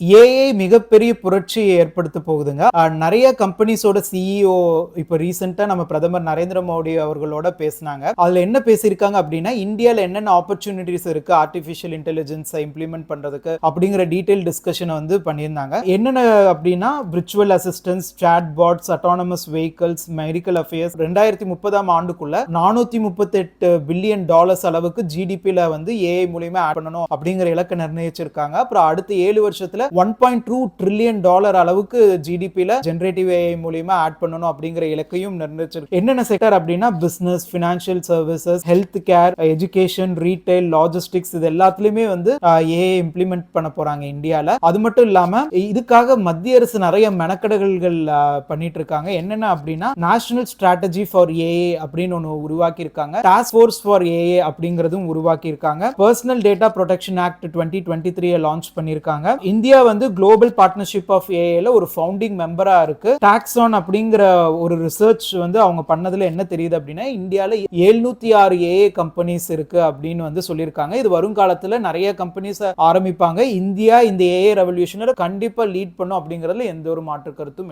AI மிகப்பெரிய புரட்சியை ஏற்படுத்த போகுதுங்க. நிறைய கம்பெனிஸோட சிஇஓ இப்போ ரீசெண்டாக நம்ம பிரதமர் நரேந்திர மோடி அவர்களோட பேசினாங்க. அதில் என்ன பேசியிருக்காங்க அப்படின்னா இந்தியாவில் என்னென்ன ஆப்பர்ச்சுனிட்டிஸ் இருக்கு ஆர்டிஃபிஷியல் இன்டெலிஜென்ஸை இம்ப்ளிமெண்ட் பண்ணுறதுக்கு அப்படிங்கிற டீட்டெயில் டிஸ்கஷனை வந்து பண்ணியிருந்தாங்க. என்னென்ன அப்படின்னா virtual assistants chat bots autonomous vehicles medical affairs ரெண்டாயிரத்தி முப்பதாம் ஆண்டுக்குள்ள நானூற்றி முப்பத்தெட்டு பில்லியன் டாலர்ஸ் அளவுக்கு ஜிடிபியில் வந்து ஏஐ மூலியமாக ஆட் பண்ணணும் அப்படிங்கிற இலக்கை நிர்ணயிச்சிருக்காங்க. அப்புறம் அடுத்த ஏழு வருஷத்தில் one point two trillion dollar அளவுக்கு ஜிடிபில ஜென்ரேட்டிவ் ஏஐ மூலியமா ஆட் பண்ணணும் அப்படிங்கிற இலக்கையும் நிர்ணயிச்சிருக்கு. என்னென்ன செக்டர் அப்படின்னா business financial services health care education retail logistics இது எல்லாத்துலயுமே வந்து ஏஐ இம்ப்ளிமெண்ட் பண்ண போறாங்க இந்தியால. அது மட்டும் இல்லாம இதுக்காக மத்திய அரசு நிறைய மெனக்கெடுகள் பண்ணிட்டு இருக்காங்க. என்னென்ன அப்படின்னா நேஷனல் ஸ்ட்ராட்டஜி ஃபார் ஏஏ அப்படின்னு ஒன்று உருவாக்கி இருக்காங்க டாஸ்க் ஃபோர்ஸ் ஃபார் ஏஏ அப்படிங்கிறதும் உருவாக்கி இருக்காங்க personal data protection act twenty twenty three launch பண்ணியிருக்காங்க. இந்தியா வந்து குளோபல் பார்ட்னர்ஷிப் ஆஃப் ஏஏல ஒரு ஃபவுண்டிங் மெம்பரா இருக்கு. டாக்ஸான் அப்படிங்கிற ஒரு ரிசர்ச் வந்து அவங்க பண்ணதுல என்ன தெரியுது அப்படின்னா இந்தியால எழுநூத்தி ஆறு ஏஏ கம்பெனிஸ் இருக்கு அப்படின்னு வந்து சொல்லியிருக்காங்க. இது வருங்காலத்துல நிறைய கம்பெனிஸ் ஆரம்பிப்பாங்க. இந்தியா இந்த ஏஏ ரெவல்யூஷனில் கண்டிப்பா லீட் பண்ணும் அப்படிங்கறதுல எந்த ஒரு மாற்று கருத்தும் இல்லை.